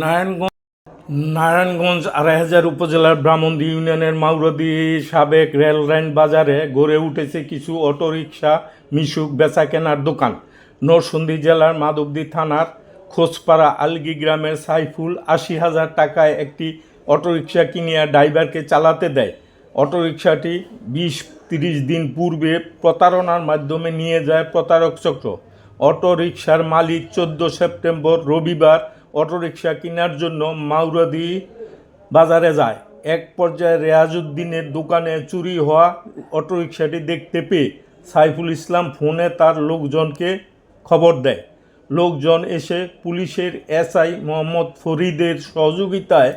নারায়ণগঞ্জ নারায়ণগঞ্জ আড়াই হাজার উপজেলার ব্রাহ্মণদী ইউনিয়নের মাউরদি সাবেক রেল লাইন বাজারে গড়ে উঠেছে কিছু অটোরিকশা, মিশুক বেচা কেনার দোকান। নরসিংদী জেলার মাধবদী থানার খোঁজপাড়া আলগি গ্রামের সাইফুল আশি হাজার টাকায় একটি অটোরিকশা কিনিয়া ড্রাইভারকে চালাতে দেয়। অটোরিকশাটি বিশ তিরিশ দিন পূর্বে প্রতারণার মাধ্যমে নিয়ে যায় প্রতারক চক্র। অটোরিকশার মালিক চোদ্দ সেপ্টেম্বর রবিবার অটোরিকশা কেনার জন্য মাউরাদি বাজারে যায়। এক পর্যায়ে রেয়াজউদ্দিনের দোকানে চুরি হওয়া অটোরিকশাটি দেখতে পেয়ে সাইফুল ইসলাম ফোনে তার লোকজনকে খবর দেয়। লোকজন এসে পুলিশের এসআই মোহাম্মদ ফরিদের সহযোগিতায়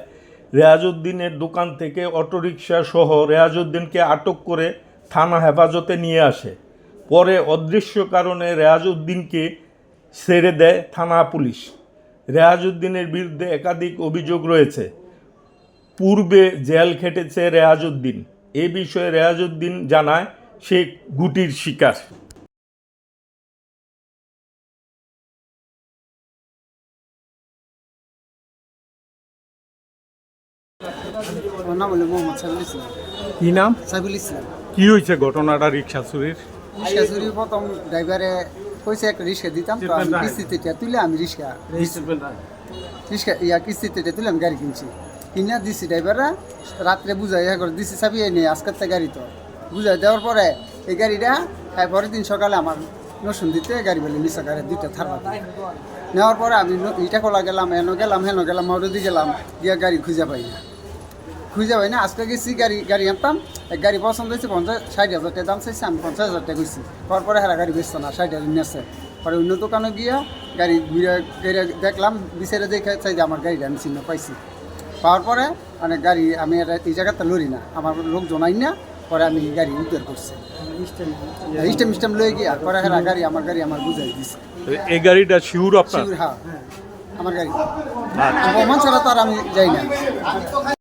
রেয়াজউদ্দিনের দোকান থেকে অটোরিকশা সহ রেয়াজউদ্দিনকে আটক করে থানা হেফাজতে নিয়ে আসে। পরে অদৃশ্য কারণে রেয়াজউদ্দিনকে ছেড়ে দেয় থানা পুলিশ। রেয়াজউদ্দিনের বিরুদ্ধে একাধিক অভিযোগ রয়েছে। পূর্বে জেল খেটেছে রেয়াজউদ্দিন এ বিষয়ে রেয়াজউদ্দিন জানায় সে গুটির শিকার। আমার নাম হলো মোহাম্মদ সাইফুল ইসলাম। কি নাম? সাইফুল ইসলাম। কি হয়েছে ঘটনাটা রিক্সা চুরির রিক্সা চুরি প্রথম ড্রাইভারে কইছে একটা রিক্সা দিতাম তো আমি কিস্তিতে তুলে আমি রিক্সা। রিক্সা ইয়া কিস্তিতে তুলে আমি গাড়ি কিনছি। কিনা দিছি ড্রাইভাররা রাত্রে বুঝাই ইয়া করে দিছি চাবি এনে আজকের তো গাড়ি তো। বুঝাই দেওয়ার পরে এই গাড়িটা তাই পরের দিন সকালে আমার নসুন দিতে গাড়ি বলে নিচা গাড়ি দুইটা থারবা নেওয়ার পরে আমি ইটা কলা গেলাম এনো গেলাম হেনো গেলাম মারুদি গেলাম গিয়া গাড়ি খুঁজে পাই না। খুঁজে পাই না। আজকে গেছি গাড়ি গাড়ি আনতাম। এক গাড়ি পছন্দ হয়েছে পঞ্চাশ ষাট হাজার টাকা দাম চাইছে আমি পঞ্চাশ হাজার টাকা গেছি পরে হেরা গাড়ি বেচতো না ষাট হাজার নিয়েছে। পরে অন্য দোকানে গিয়া গাড়ি ঘুরে ঘুরে দেখলাম বিচারে দেখে চাই যে আমার গাড়িটা আমি চিহ্ন পাইছি। পাওয়ার পরে মানে গাড়ি আমি এটা এই জায়গাতে লড়ি না। আমার লোক জনাই না পরে আমি গাড়ি উদ্ধার করছি। স্টেম স্টেম লয়ে গিয়া পরে হেরা গাড়ি আমার গাড়ি আমার বুঝাই দিছে। এই গাড়িটা শিউর আপনার? শিউর, হ্যাঁ। আমার গাড়ি। প্রমাণ ছাড়া তো আর আমি যাই না।